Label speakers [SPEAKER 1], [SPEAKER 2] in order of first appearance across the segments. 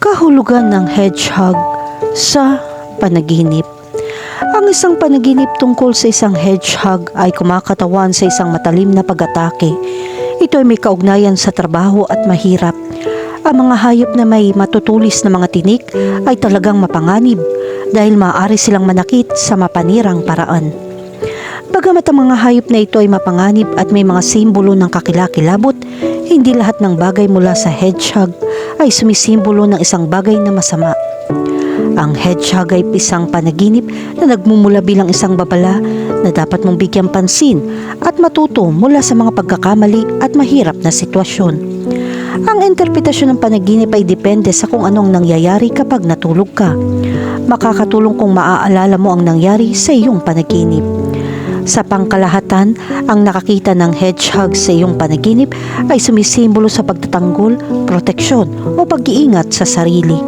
[SPEAKER 1] Kahulugan ng hedgehog sa panaginip. Ang isang panaginip tungkol sa isang hedgehog ay kumakatawan sa isang matalim na pag-atake. Ito ay may kaugnayan sa trabaho at mahirap. Ang mga hayop na may matutulis na mga tinik ay talagang mapanganib dahil maaari silang manakit sa mapanirang paraan. Bagamat ang mga hayop na ito ay mapanganib at may mga simbolo ng kakilakilabot, hindi lahat ng bagay mula sa hedgehog ay sumisimbolo ng isang bagay na masama. Ang hedgehog ay isang panaginip na nagmumula bilang isang babala na dapat mong bigyan pansin at matuto mula sa mga pagkakamali at mahirap na sitwasyon. Ang interpretasyon ng panaginip ay depende sa kung anong nangyayari kapag natulog ka. Makakatulong kung maaalala mo ang nangyari sa iyong panaginip. Sa pangkalahatan, ang nakakita ng hedgehog sa iyong panaginip ay sumisimbolo sa pagtatanggol, proteksyon o pag-iingat sa sarili.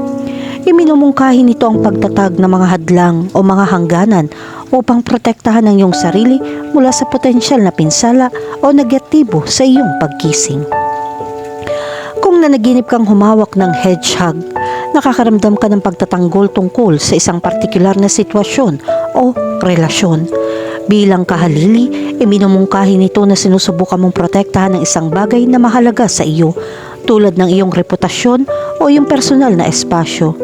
[SPEAKER 1] Iminumungkahi nito ang pagtatag ng mga hadlang o mga hangganan upang protektahan ang iyong sarili mula sa potensyal na pinsala o negatibo sa iyong pagkising. Kung nanaginip kang humawak ng hedgehog, nakakaramdam ka ng pagtatanggol tungkol sa isang partikular na sitwasyon o relasyon. Bilang kahalili, iminumungkahi nito na sinusubukan mong protektahan ng isang bagay na mahalaga sa iyo tulad ng iyong reputasyon o iyong personal na espasyo.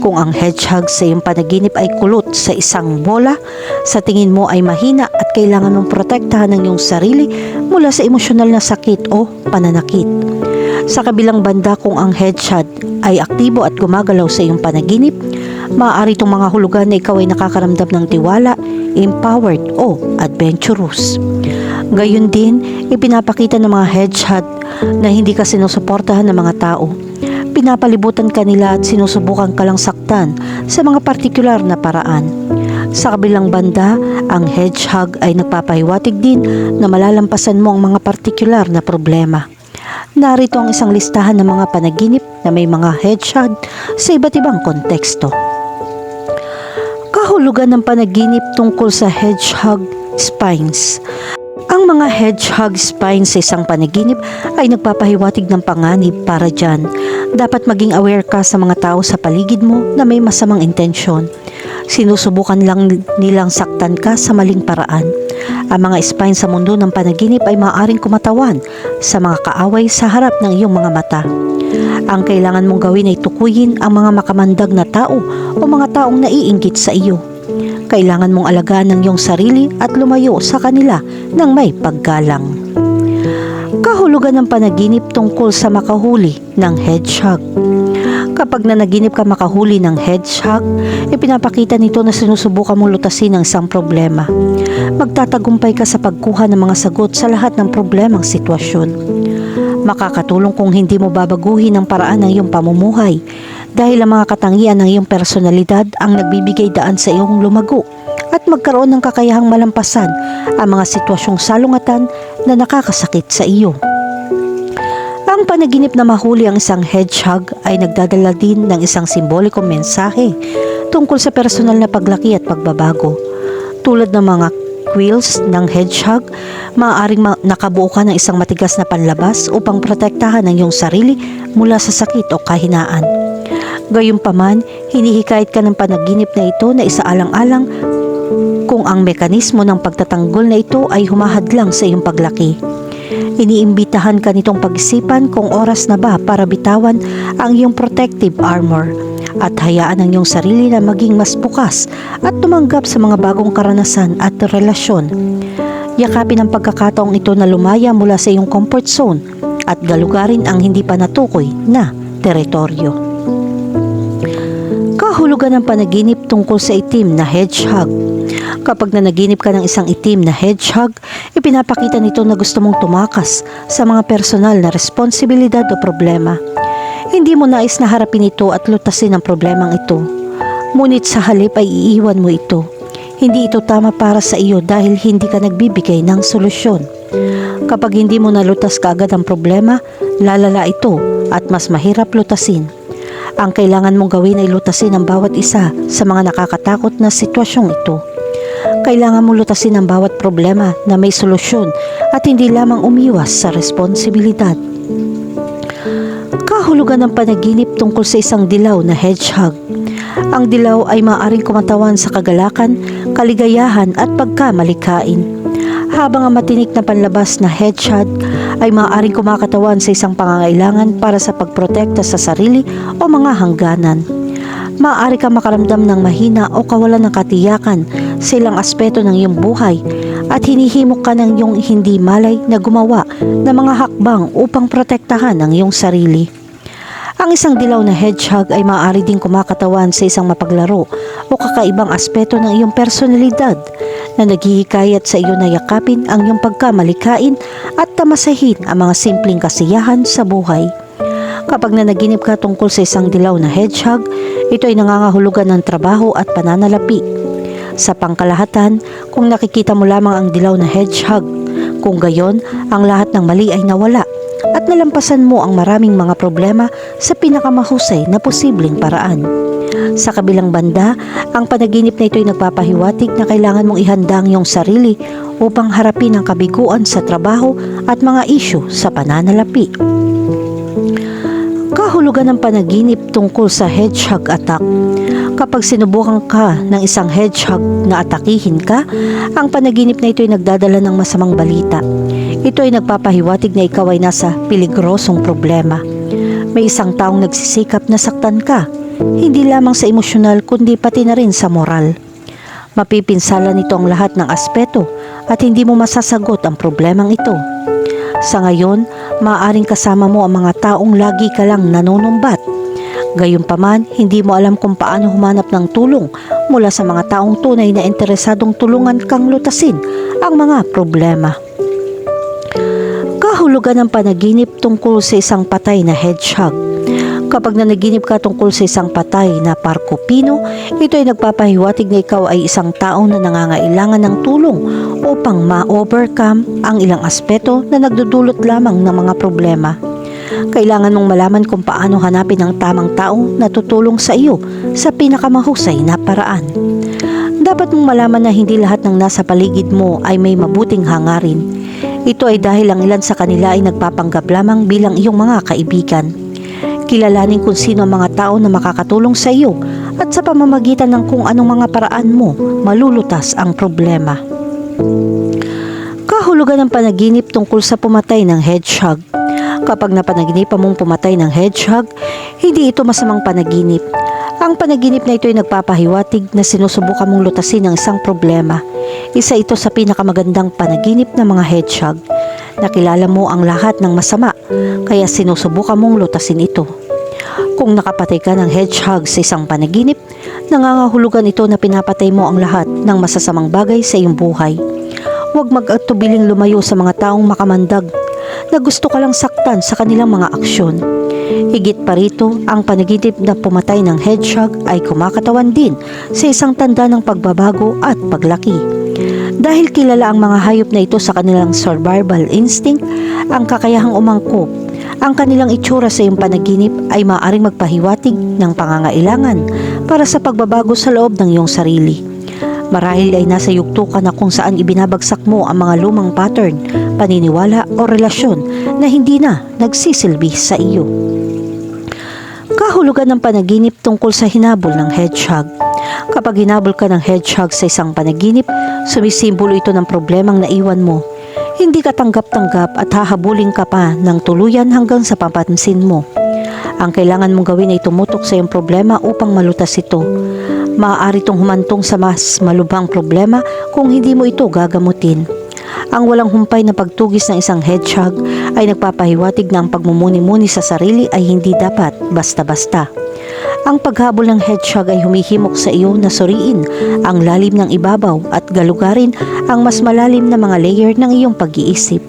[SPEAKER 1] Kung ang hedgehog sa iyong panaginip ay kulot sa isang bola, sa tingin mo ay mahina at kailangan mong protektahan ng iyong sarili mula sa emosyonal na sakit o pananakit. Sa kabilang banda kung ang hedgehog ay aktibo at gumagalaw sa iyong panaginip, maaari itong mga hulugan na ikaw ay nakakaramdam ng tiwala, empowered o adventurous. Gayun din, ipinapakita ng mga hedgehog na hindi ka sinusuportahan ng mga tao. Pinapalibutan ka nila at sinusubukan ka lang saktan sa mga partikular na paraan. Sa kabilang banda, ang hedgehog ay nagpapahiwatig din na malalampasan mo ang mga partikular na problema. Narito ang isang listahan ng mga panaginip na may mga hedgehog sa iba't ibang konteksto. Kahulugan ng panaginip tungkol sa hedgehog spines. Ang mga hedgehog spines sa isang panaginip ay nagpapahiwatig ng panganib para dyan. Dapat maging aware ka sa mga tao sa paligid mo na may masamang intensyon. Sinusubukan lang nilang saktan ka sa maling paraan. Ang mga spines sa mundo ng panaginip ay maaaring kumatawan sa mga kaaway sa harap ng iyong mga mata. Ang kailangan mong gawin ay tukuyin ang mga makamandag na tao o mga taong naiinggit sa iyo. Kailangan mong alagaan ang iyong sarili at lumayo sa kanila ng may paggalang. Kahulugan ng panaginip tungkol sa makahuli ng hedgehog. Kapag nanaginip ka makahuli ng hedgehog, ipinapakita nito na sinusubukan mong lutasin ang isang problema. Magtatagumpay ka sa pagkuha ng mga sagot sa lahat ng problemang sitwasyon. Makakatulong kung hindi mo babaguhin ang paraan ng iyong pamumuhay dahil ang mga katangian ng iyong personalidad ang nagbibigay daan sa iyong lumago at magkaroon ng kakayahang malampasan ang mga sitwasyong salungatan na nakakasakit sa iyo. Ang panaginip na mahuli ang isang hedgehog ay nagdadala din ng isang simbolikong mensahe tungkol sa personal na paglaki at pagbabago. Tulad ng mga quills ng hedgehog, maaaring ma- nakabuo ka ng isang matigas na panlabas upang protektahan ang iyong sarili mula sa sakit o kahinaan. Gayunpaman, hinihikayat ka ng panaginip na ito na isaalang-alang kung ang mekanismo ng pagtatanggol na ito ay humahadlang sa iyong paglaki. Iniimbitahan ka nitong pag-isipan kung oras na ba para bitawan ang iyong protective armor at hayaan ang iyong sarili na maging mas bukas at tumanggap sa mga bagong karanasan at relasyon. Yakapin ang pagkakataong ito na lumaya mula sa iyong comfort zone at galugarin ang hindi pa natukoy na teritoryo. Kahulugan ng panaginip tungkol sa itim na hedgehog. Kapag nanaginip ka ng isang itim na hedgehog, ipinapakita nito na gusto mong tumakas sa mga personal na responsibilidad o problema. Hindi mo nais na harapin ito at lutasin ang problemang ito. Ngunit sa halip ay iiwan mo ito. Hindi ito tama para sa iyo dahil hindi ka nagbibigay ng solusyon. Kapag hindi mo nalutas kaagad ang problema, lalala ito at mas mahirap lutasin. Ang kailangan mong gawin ay lutasin ang bawat isa sa mga nakakatakot na sitwasyong ito. Kailangan mong lutasin ang bawat problema na may solusyon at hindi lamang umiwas sa responsibilidad. Kahulugan ng panaginip tungkol sa isang dilaw na hedgehog. Ang dilaw ay maaaring kumatawan sa kagalakan, kaligayahan at pagkamalikain. Habang ang matinik na panlabas na hedgehog ay maaaring kumakatawan sa isang pangangailangan para sa pagprotekta sa sarili o mga hangganan. Maaari ka makaramdam ng mahina o kawalan ng katiyakan sa ilang aspeto ng iyong buhay at hinihimok ka ng iyong hindi malay na gumawa ng mga hakbang upang protektahan ang iyong sarili. Ang isang dilaw na hedgehog ay maaari ding kumakatawan sa isang mapaglaro o kakaibang aspeto ng iyong personalidad na naghihikayat sa iyo na yakapin ang iyong pagkamalikain at tamasahin ang mga simpleng kasiyahan sa buhay. Kapag nanaginip ka tungkol sa isang dilaw na hedgehog, ito ay nangangahulugan ng trabaho at pananalapi. Sa pangkalahatan, kung nakikita mo lamang ang dilaw na hedgehog, kung gayon, ang lahat ng mali ay nawala at nalampasan mo ang maraming mga problema sa pinakamahusay na posibleng paraan. Sa kabilang banda, ang panaginip na ito ay nagpapahiwatig na kailangan mong ihanda ang iyong sarili upang harapin ang kabiguan sa trabaho at mga isyu sa pananalapi. Kahulugan ng panaginip tungkol sa hedgehog attack. Kapag sinubukan ka ng isang hedgehog na atakihin ka, ang panaginip na ito ay nagdadala ng masamang balita. Ito ay nagpapahiwatig na ikaw ay nasa peligrosong problema. May isang taong nagsisikap na saktan ka, hindi lamang sa emosyonal kundi pati na rin sa moral. Mapipinsala nito ang lahat ng aspeto at hindi mo masasagot ang problemang ito. Sa ngayon, maaaring kasama mo ang mga taong lagi ka lang nanonumbat. Gayunpaman, hindi mo alam kung paano humanap ng tulong mula sa mga taong tunay na interesadong tulungan kang lutasin ang mga problema. Kahulugan ng panaginip tungkol sa isang patay na hedgehog. Kapag nanaginip ka tungkol sa isang patay na parkopino, ito ay nagpapahiwatig na ikaw ay isang tao na nangangailangan ng tulong upang ma-overcome ang ilang aspeto na nagdudulot lamang ng mga problema. Kailangan mong malaman kung paano hanapin ang tamang tao na tutulong sa iyo sa pinakamahusay na paraan. Dapat mong malaman na hindi lahat ng nasa paligid mo ay may mabuting hangarin. Ito ay dahil ang ilan sa kanila ay nagpapanggap lamang bilang iyong mga kaibigan. Kilalanin kung sino ang mga tao na makakatulong sa iyo at sa pamamagitan ng kung anong mga paraan mo malulutas ang problema. Kahulugan ng panaginip tungkol sa pumatay ng hedgehog. Kapag napanaginipan mong pumatay ng hedgehog, hindi ito masamang panaginip. Ang panaginip na ito ay nagpapahiwatig na sinusubukan mong lutasin ang isang problema. Isa ito sa pinakamagandang panaginip ng mga hedgehog. Nakilala mo ang lahat ng masama, kaya sinusubukan mong lutasin ito. Kung nakapatay ka ng hedgehog sa isang panaginip, nangangahulugan ito na pinapatay mo ang lahat ng masasamang bagay sa iyong buhay. Huwag mag-atubiling lumayo sa mga taong makamandag na gusto ka lang saktan sa kanilang mga aksyon. Higit pa rito, ang panaginip na pumatay ng hedgehog ay kumakatawan din sa isang tanda ng pagbabago at paglaki. Dahil kilala ang mga hayop na ito sa kanilang survival instinct, ang kakayahang umangkop, ang kanilang itsura sa iyong panaginip ay maaaring magpahiwatig ng pangangailangan para sa pagbabago sa loob ng iyong sarili. Marahil ay nasa yugto ka na kung saan ibinabagsak mo ang mga lumang pattern, paniniwala o relasyon na hindi na nagsisilbi sa iyo. Kahulugan ng panaginip tungkol sa hinabol ng hedgehog. Kapag hinabol ka ng hedgehog sa isang panaginip, sumisimbolo ito ng problemang naiwan mo. Hindi ka tanggap-tanggap at hahabulin ka pa ng tuluyan hanggang sa papansin mo. Ang kailangan mong gawin ay tumutok sa iyong problema upang malutas ito. Maaari itong humantong sa mas malubhang problema kung hindi mo ito gagamutin. Ang walang humpay na pagtugis ng isang hedgehog ay nagpapahiwatig na ang pagmumuni-muni sa sarili ay hindi dapat basta-basta. Ang paghabol ng hedgehog ay humihimok sa iyo na suriin ang lalim ng ibabaw at galugarin ang mas malalim na mga layer ng iyong pag-iisip.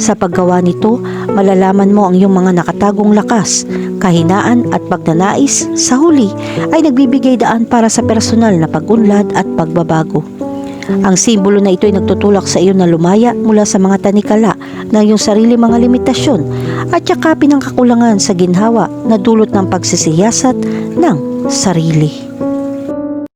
[SPEAKER 1] Sa paggawa nito, malalaman mo ang iyong mga nakatagong lakas, kahinaan at pagnanais sa huli ay nagbibigay daan para sa personal na pagunlad at pagbabago. Ang simbolo na ito ay nagtutulak sa iyo na lumaya mula sa mga tanikala ng iyong sarili mga limitasyon at yakapin ang kakulangan sa ginhawa na dulot ng pagsisiyasat ng sarili.